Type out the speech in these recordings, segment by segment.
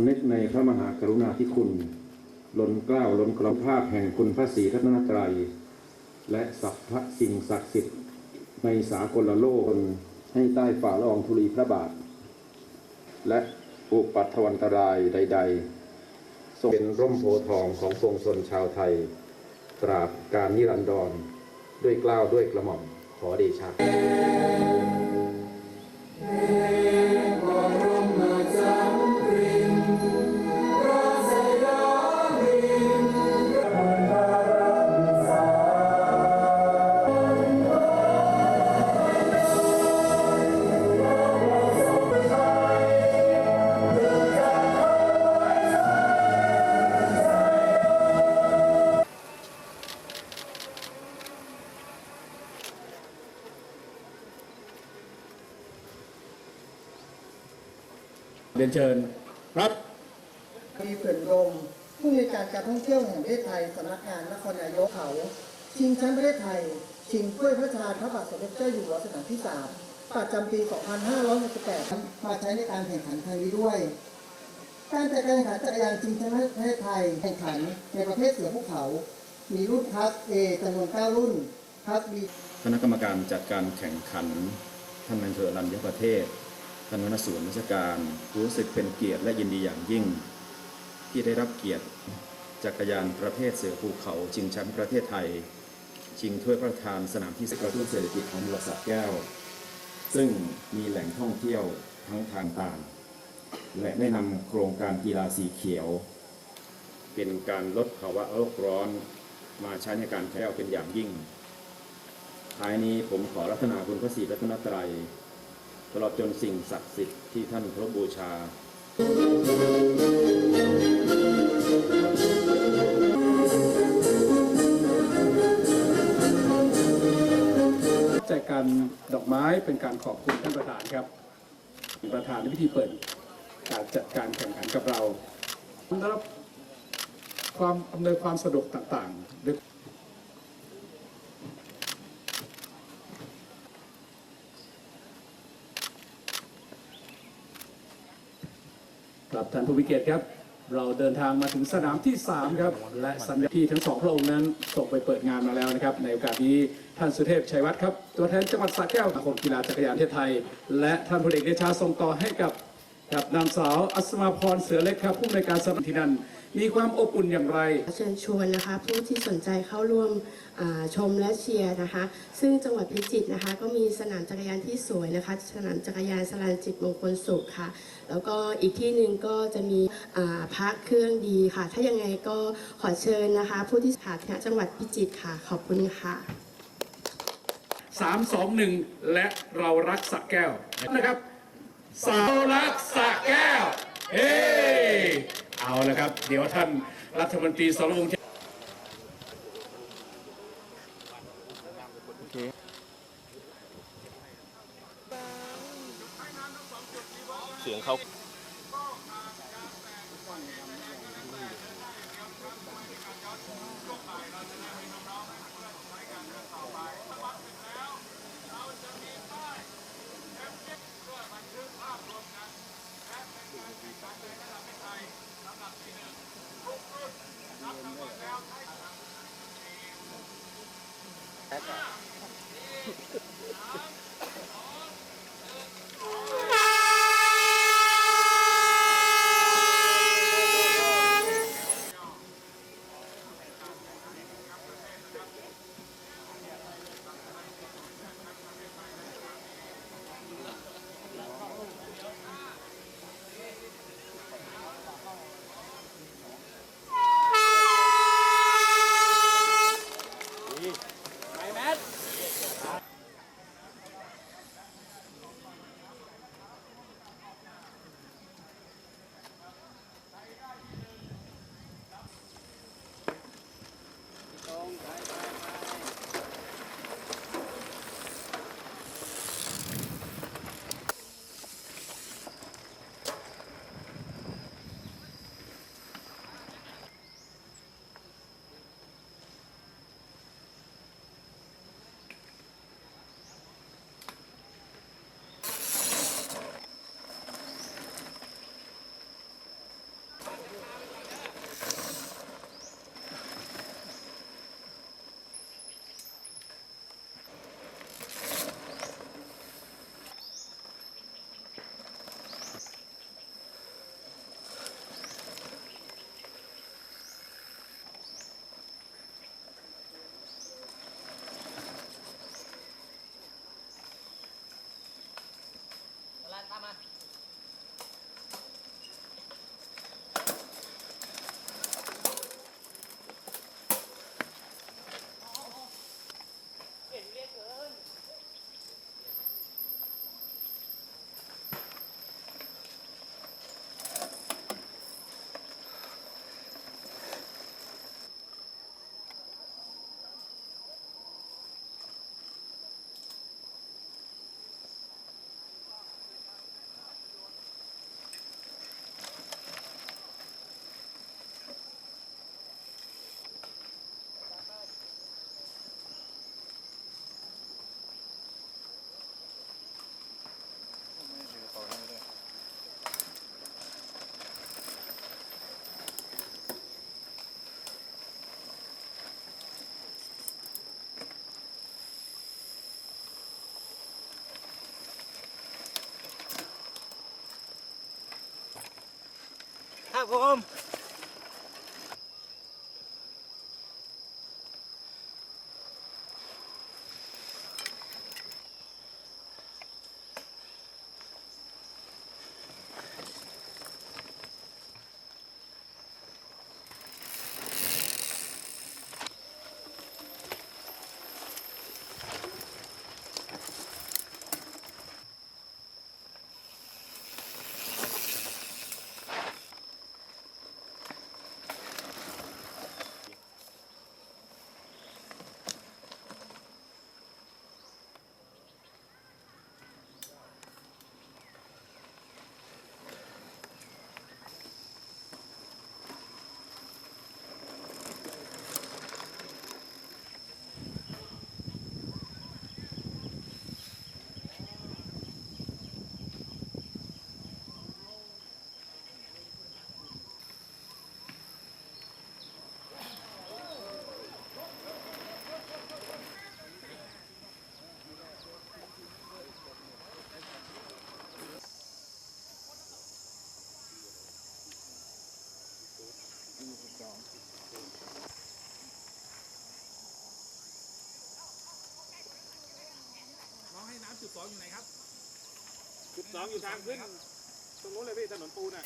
ำนึกในพระมหากรุณาธิคุณล้นเกล้าล้นกระภาพแห่งคุณพระศรีรัตนตรัย และสัพพะสิ่งศักดิ์สิทธิ์ในสากลโลกให้ใต้ฝ่าละอองธุลีพระบาท และอุปัตถวันตรายใด ๆ ทรงเป็นร่มโพทองของปวงชนชาวไทย ตราบการนิรันดรด้วยเกล้าวด้วยกระหม่อมขอเดชะ เรียนเชิญครับมีเปิ่นรมผู้ในวยการการท่องเที่ยวแห่งประเทศไทยสำนักงานนครนายกเขา ชิงแชมป์ประเทศไทย ชิงถ้วยพระราชทานพระบาทสมเด็จเจ้าอยู่หัวสนามที่ 3 ประจำปี 2568 มาใช้ในการแข่งขันครั้งนี้ด้วย การจัดการแข่งขันจักรยานชิงแชมป์ประเทศไทยแข่งขันในประเภทเสือภูเขา มีรุ่นคลาส A จำนวน 9 รุ่นคลาส B คณะกรรมการจัดการแข่งขันท่านนายอำเภอรัญญประเทศ ท่านหัวหน้าส่วนราชการรู้สึกเป็นเกียรติและยินดีอย่างยิ่ง ที่ได้รับเกียรติจักรยานประเภทเสือภูเขาชิงแชมป์ประเทศไทย ชิงถ้วยพระราชทานสนามที่กระตุ้นเศรษฐกิจของจังหวัดสระแก้ว ซึ่งมีแหล่งท่องเที่ยวทั้งทางต่าง และได้นำโครงการกีฬาสีเขียว เป็นการลดภาวะโลกร้อนมาใช้ในการแข่งเป็นอย่างยิ่งท้ายนี้ผมขอรัตนาคุณพระศรีรัตนตรัยต ลอดจนสิ่งศักดิ์สิทธิ์ที่ท่านเคารพบูชา แจกการดอกไม้เป็นการขอบคุณท่านประธานครับ ประธานในพิธีเปิดการจัดการแข่งขันกับเราได้รับความอำนวยความสะดวกต่างๆด้วย ครับท่านผู้วิเกตครับ เราเดินทางมาถึงสนามที่ 3 ครับ และสัญญาที่ทั้งสองพระองค์นั้นส่งไปเปิดงานมาแล้วนะครับ ในโอกาสนี้ท่านสุเทพชัยวัฒน์ครับ ตัวแทนจังหวัดสระแก้วสมาคมกีฬาจักรยานประเทศไทย และท่านพลเอกเดชาส่งต่อให้กับ กับนางสาวอัศมาพรเสือเล็กครับผู้ในวยการสนับที่นั่นมีความอบอุ่นอย่างไร เชิญชวนนะคะผู้ที่สนใจเข้าร่วมอ่าชมและเชียร์นะคะ ซึ่งจังหวัดพิจิตรนะคะ ก็มีสนามจักรยานที่สวยนะคะ สนามจักรยานสลานจิตมงคลสุขค่ะ แล้วก็อีกที่หนึ่งก็จะมีอ่าพักเครื่องดีค่ะ ถ้ายังไงก็ขอเชิญนะคะ ผู้ที่ค่ะจังหวัดพิจิตรค่ะ ขอบคุณค่ะสามสองหนึ่งและเรารักสระแก้วนะครับ สาวรักสะแก้ว เฮ้เอาละครับ เดี๋ยวท่านรัฐมนตรีสรวงศ์ やった! Selam. ครับ จุดสองอยู่ทางขึ้น ตรงนู้นเลยพี่ถนนปูนอะ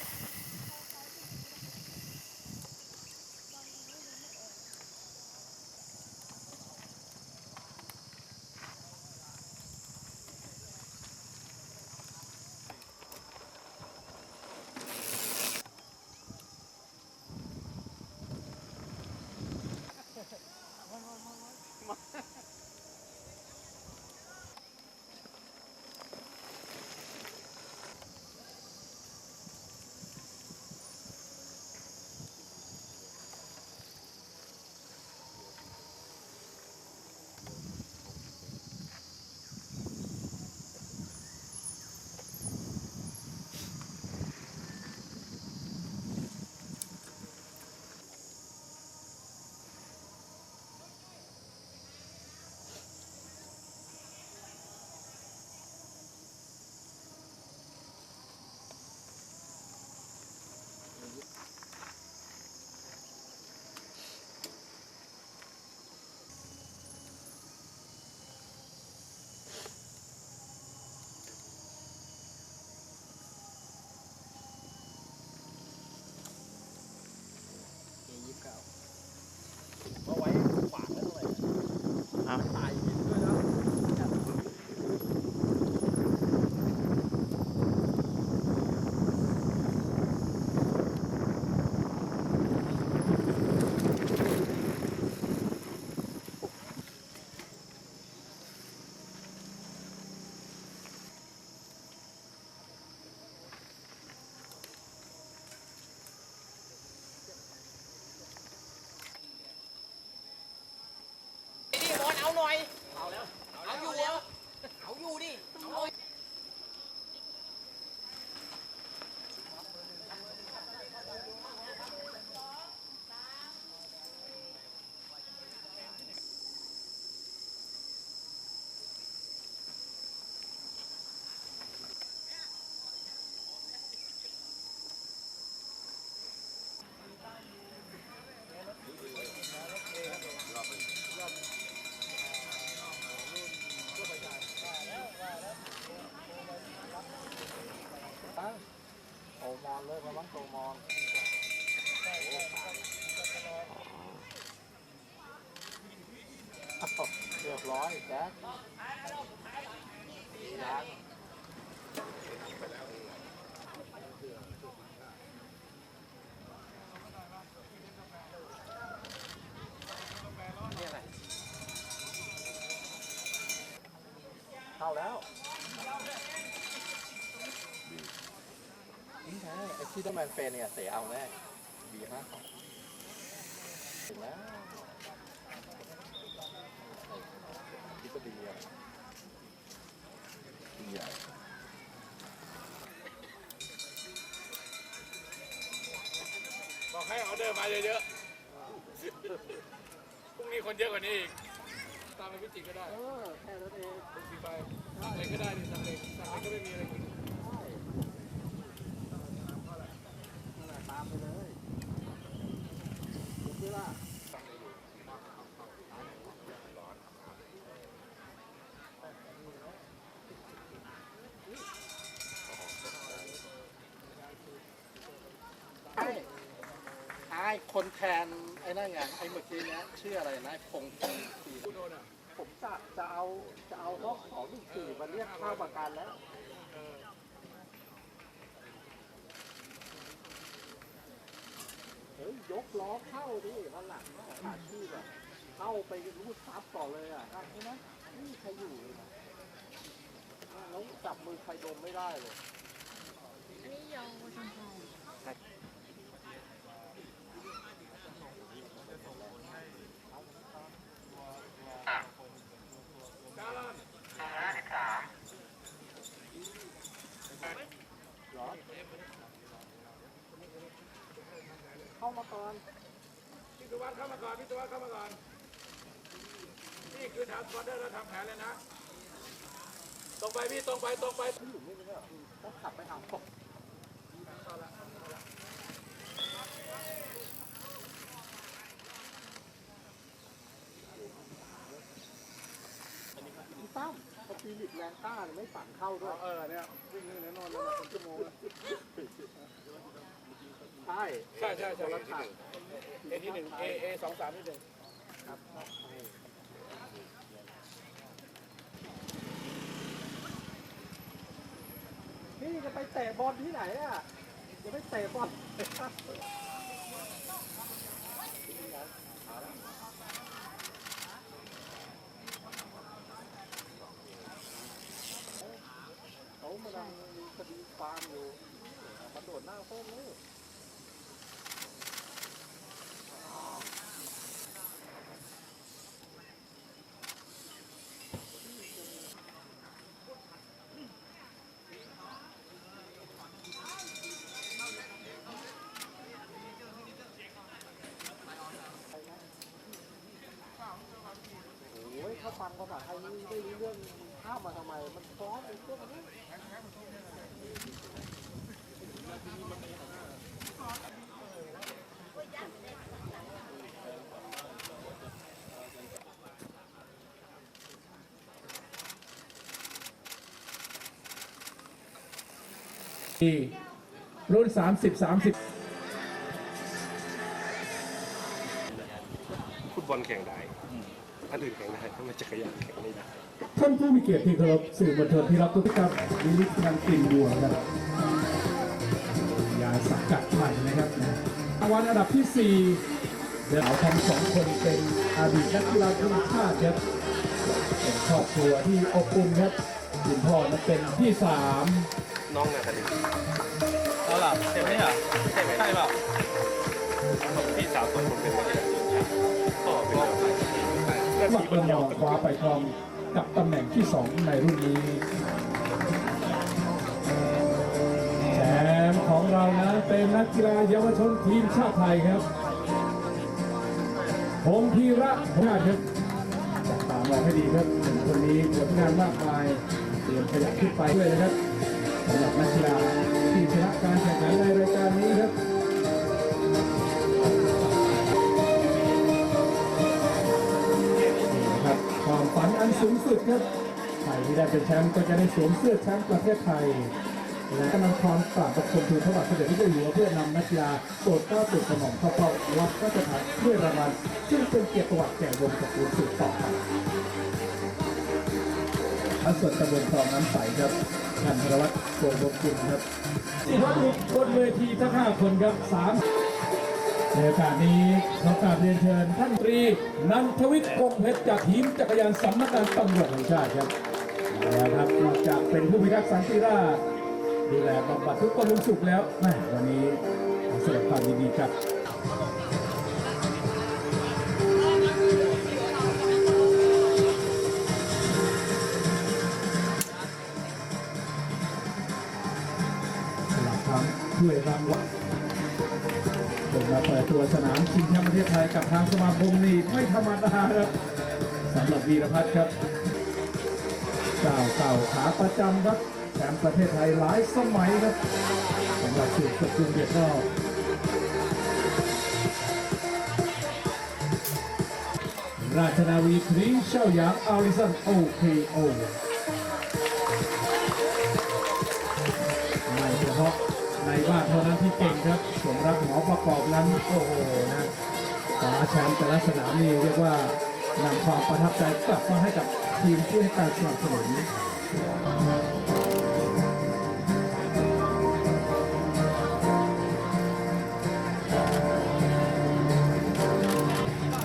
เข้าแล้วนี่แท้ไอ้ที่ต้องแมนเฟนเนี่ยเสียเอาแน่ดีมากถึงแล้วที่ก็ดีอะดี ใหญ่บอกให้เขาเดินมาเยอะๆ พรุ่งนี้คนเยอะกว่านี้อีก ตามไปพิจิตรก็ได้เออแค่นั้นเองเป็นไปทำอะไรก็ได้ดิทำเองทำอะไรก็ไม่มีอะไรกิน ตามไปเลย ไม่ คนแทนไอ้นั่นไงไอ้เมื่อกี้เนี้ยชื่ออะไรนะพงพงศรีผมจะจะเอาจะเอารถของลูกสี่มาเรียกเข้าประกันแล้วเฮ้ยยกล้อเข้าดิวันหลังขาดชื่อแบบเข้าไปรูดซับก่อนเลยอะใช่ไหมไม่มีใครอยู่เลยนะแล้วจับมือใครดมไม่ได้เลยอันนี้เยาวชนไทย เข้า มาก่อนพี่สุวัสดิ์เข้ามาก่อนพี่สุวัสดิ์เข้ามาก่อน นี่คือทางสปอนเดอร์เราทำแผนเลยนะ ตรงไปพี่ตรงไปตรงไปต้องขับไปหาศพพี่ตั้มสปีริตแรงต้าเนี่ยไม่ฝังเข้าด้วย เออเนี่ยวิ่งนี่แน่นอนเลยนะเป็นชั่วโมง ใช่ใช่ใช่ใช่คนละถังเอที่หนึ่งเอเอสองสามที่หนึ่งพี่จะไปเตะบอลที่ไหนอะจะไปเตะบอลเขากำลังมีคดีความอยู่กระโดดหน้าเส้นเลย ฟังภาษาไทยนี่ไม่รู้เรื่องข้ามมาทำไม มันฟ้องไอ้พวกนี้รุ่น 30 30 ฟุตบอลแข่งได้ อันอื่นแข่งได้ทำไมจักรยานแข่งไม่ได้ ท่านผู้มีเกียรติที่เคารพสื่อมวลชนที่รักทุกท่านวินิจทางกลิ่นบัวครับยาสังกัดใหม่นะครับรางวัลอันดับที่ 4เดี๋ยวเอาทั้งสองคนเป็นอดีตนักกีฬาทีมชาติครับเป็นครอบครัวที่อบอุ่นครับคุณพ่อนั้นเป็นที่สามน้องนาคดีเอาล่ะใช่ไหมอะใช่ไหมใช่เปล่าพี่สาวคนคนเป็นนักกีฬาทีมชาติพ่อเป็น หลักระนอคว้าไปครองกับตำแหน่งที่ 2 ในรุ่นนี้แชมป์ของเรานะเป็นนักกีฬาเยาวชนทีมชาติไทยครับพงพีระพงาครับจับตามองให้ดีครับหนุ่มคนนี้ผลงานมากมายเตรียมขยับขึ้นไปเลยนะครับสำหรับนักกีฬาที่ชนะการแข่งขันในรายการนี้ครับ อันสูงสุดครับใครที่ได้เป็นแชมป์ก็จะได้สวมเสื้อแชมป์ประเทศไทย และกำลังความกราบบังคมทูลพระบาทสมเด็จพระเจ้าอยู่หัวเพื่อนำนักกีฬาโปรดเกล้าโปรดกระหม่อมเข้าเฝ้ารับพระราชทานถ้วยรางวัลซึ่งเป็นเกียรติประวัติแก่วงตระกูลสืบต่อไปอันส่วนตำบลคลองน้ำใสครับท่านธนวัฒน์โกบกุลครับสิวัตรบนเวทีทั้งห้าคนครับสาม ในโอกาสนี้ขอกราบเรียนเชิญท่านตรีนันทวิทย์คงเพชรจากทีมจักรยานสำนักงานตำรวจแห่งชาติครับเอาละครับนอกจากเป็นผู้พิทักษ์สันติราษฎร์ดูแลบำบัดทุกคนลุงสุขแล้วแม่วันนี้ขอแสดงความยินดีครับสำหรับคำถ้วยรางวัล วสนามชิงแชมป์ประเทศไทยกับทางสมาคมนี่ไม่ธรรมดาครับสำหรับวีรพัฒน์ครับเจ้าเก่าขาประจำครับแชมป์ประเทศไทยหลายสมัยครับสำหรับสุดสกุลเดียดนอกราชนาวีพริ้งเช่าหยางอาริสันโอเคโอ ม่าะในนเท่านั้นที่เก่งครับส่วนรักหมอประกอบนั้นโอ้โหนะคว้าแชมป์แต่ละสนามนี่เรียกว่านำความประทับใจกลับมาให้กับทีมที่ให้การสนับสนุน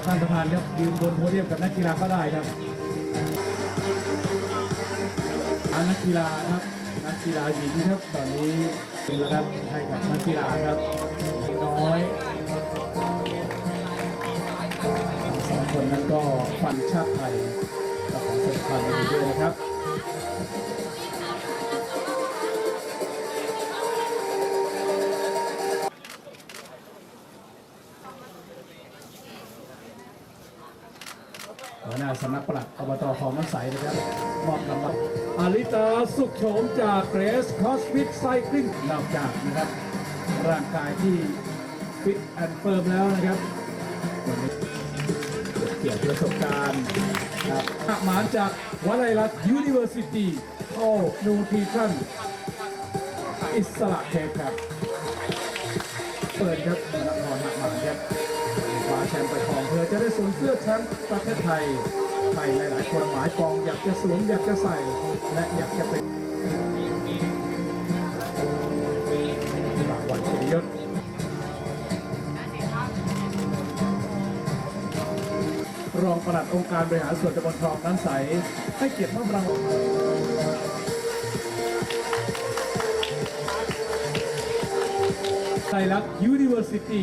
ท่านประธานครับยืนบนโพเดียมกับนักกีฬาก็ได้ครับนักกีฬาครับ นักกีฬาหญิงครับ ตอนนี้เป็นระดับให้กับนักกีฬาครับน้อยสองคนนั้นก็ฟันชาติไทยกับของสำคัญด้วยนะครับำนักปลัดอบตคลองน้ำใสนะครับมอบรางวัลอาริตาสุขโฉมจากเกรสคอสฟิตไซคลิงนอกจากนะครับ ร่างกายที่ฟิตแอนเฟิร์มแล้วนะครับวันนี้เกี่ยวกับประสบการณ์ครับอาหมานจากวลัยลักษณ์ยูนิเวอร์ซิตี้โอ้นูทริชั่นอิสระเทพครับ เปิดครับนครหักหมานครับคว้าแชมป์ไปครองเพื่อจะได้สวมเสื้อแชมป์ประเทศไทย ใครหลายๆคนหมายปองอยากจะสวมอยากจะใส่และอยากจะเป็นรางวัลเกียรติยศรองปลัดองค์การบริหารส่วนตำบลคลองน้ำใส ให้เกียรติมอบรางวัลไทยรัฐ University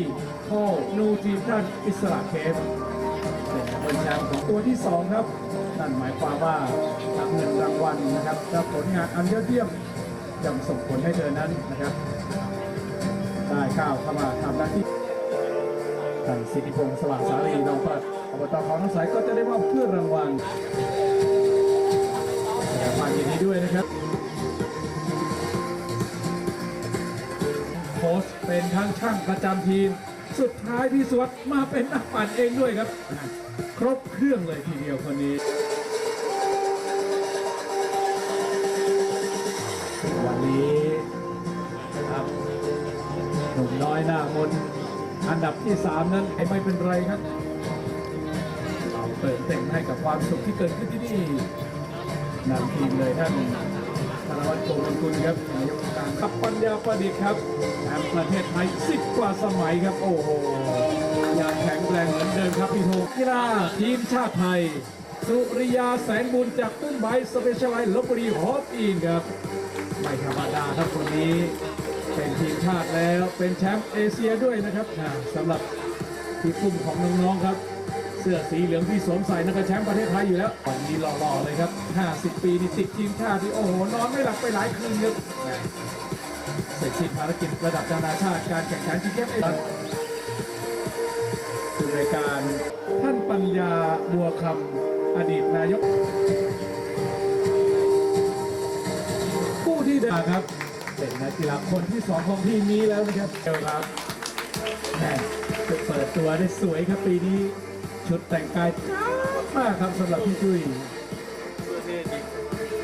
Hall Nutrition อิสระเคฟเป็นแชมป์ ตัวที่ 2 ครับนั่นหมายความว่ารับเงินรางวัลนะครับและผลงานอันยอดเยี่ยมยังส่งผลให้เธอนั้นนะครับได้ก้าวเข้ามาทำหน้าที่ท่านสิทธิพงศ์สว่างสารีรองปลัดอบตคลองน้ำใสก็จะได้มอบเพื่อรางวัลแสดงความยินดีด้วยนะครับโค้ชเป็นทั้งช่างประจำทีม สุดท้ายพี่สวัสดมาเป็นนักปั่นเองด้วยครับ ครบเครื่องเลยทีเดียวคนนี้ วันนี้ครับหนุ่มน้อยหน้ามนอันดับที่ 3 นั้นไม่เป็นไรครับเราเติมเต็มให้กับความสุขที่เกิดขึ้นที่นี่นำทีมเลยท่านธนวัฒน์โกมลกุลครับนายกองการขับปัญญาประดิษฐ์ครับแชมป์ประเทศไทย10กว่าสมัยครับ โอ้โห ยังแข็งแรงเหมือนเดิมครับพี่โทกีฬาทีมชาติไทย สุริยาแสงบุญจากตุ้นไบสเปเชียลไลท์ลบบุรีฮอปอินครับ ไม่ธรรมดาครับคนนี้ เป็นทีมชาติแล้วเป็นแชมป์เอเชียด้วยนะครับอ่าสำหรับทีมกลุ่มของน้องๆครับเสื้อสีเหลืองที่สวมใส่นักแชมป์ประเทศไทยอยู่แล้ววันนี้หล่อๆเลยครับ 50 ปีนี่ติดทีมชาติที่โอ้โห นอนไม่หลับไปหลายคืนครับเสร็จสิ้นภารกิจระดับนานาชาติการแข่งขันชิงแชมป์เอ เชียคือรายการ ท่านปัญญาบัวคำอดีตนายก ผู้ที่ได้ครับ เป็นนักกีฬาคนที่สองของทีมนี้แล้วนะครับเอลครับแม่จะเปิดตัวได้สวยครับปีนี้ ชุดแต่งกายจ้ามากครับสำหรับพี่จุ้ย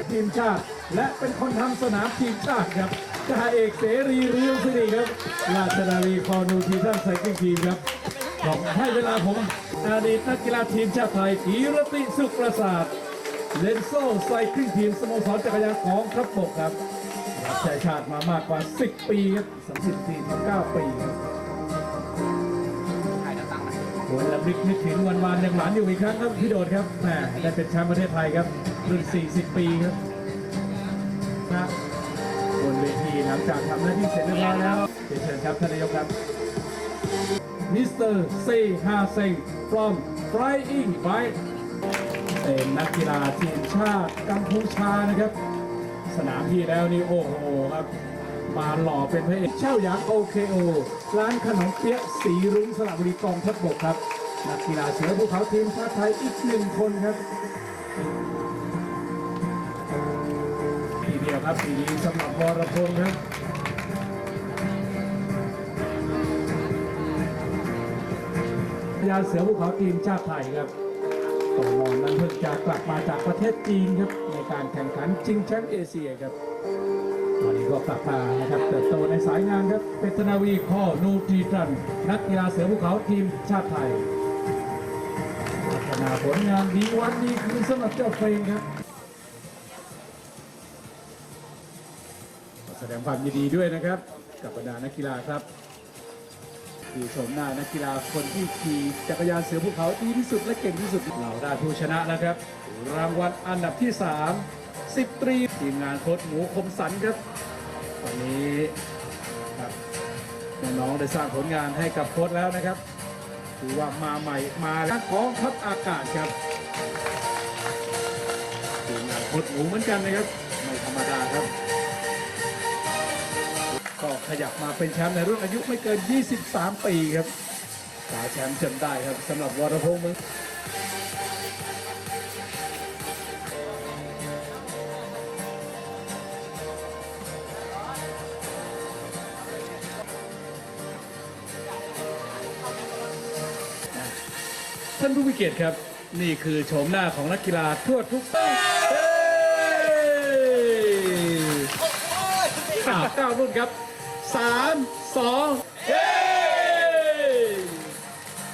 ทีมชาติและเป็นคนทำสนามทีมชาติครับจ่าเอกเสรีรียวสิริครับ ราชนาวีคอนูทีท่านไซคลิงทีมครับ บอกให้เวลาผมอดีตนักกีฬาทีมชาติไทยกีรติสุขประสาทเลนโซ่ไซคลิงทีมสโมสรจักรยานของทัพบกครับรับใช้ชาติมามากกว่า 10 ปีครับ30ปีถึง9ปีครับโอ้ยลำลึกนึกถึงวันวานยังหลานอยู่อีกครั้งครับพี่โดดครับแหมได้เป็นแชมป์ประเทศไทยครับรุ่น 40 ปีครับนะบนเวทีหลังจากทำหน้าที่เสร็จเรียบร้อยแล้วเรียนเชิญครับท่านนายกครับ มิสเตอร์เซฮาเซง from Flying Fight เป็นนักกีฬาทีมชาติกัมพูชานะครับ สนามที่แล้วนี่โอ้โหครับ มาหล่อเป็นพระเอกเช่าหยางโอเคโอร้านขนมเปี๊ยะสีรุ้งสระบุรีกองทัพบกครับ นักกีฬาเสือภูเขาทีมชาติไทยอีกหนึ่งคนครับทีเดียวครับปีนี้สำหรับวรพงศ์ครับ ยาเสือภูเขาทีมชาติไทยครับต่อมอนนั้นเพิ่งจะกลับมาจากประเทศจีนครับในการแข่งขันชิงแชมป์เอเชียครับวันนี้ก็กลับมานะครับเติบโตในสายงานครับเป็นธนาวีข้อนูทรีทันนักกีฬาเสือภูเขาทีมชาติไทยพัฒนาผลงานดีวันดีคืนสำหรับเจ้าเฟรมครับแสดงความยินดีด้วยนะครับ กับบรรดานักกีฬาครับ คือชมหน้านักกีฬาคนที่ขี่จักรยานเสือภูเขาดีที่สุดและเก่งที่สุดเราได้ผู้ชนะแล้วครับ รางวัลอันดับที่ 3 10ตรีทีมงานโค้ชหมูคมสันครับตอนนี้ครับน้องๆได้สร้างผลงานให้กับโค้ชแล้วนะครับถือว่ามาใหม่มาแล้วของทัพอากาศครับทีมงานโค้ชหมูเหมือนกันนะครับไม่ธรรมดาครับ ขยับมาเป็นแชมป์ในรุ่นอายุไม่เกิน 23 ปีครับคว้าแชมป์จนได้ครับสำหรับวรพงษ์มึงท่านผู้วิเกียรติครับ นี่คือโฉมหน้าของนักกีฬาทั่วทุกเฮ้ยข่าวเก้ารุ่นครับ สามสอง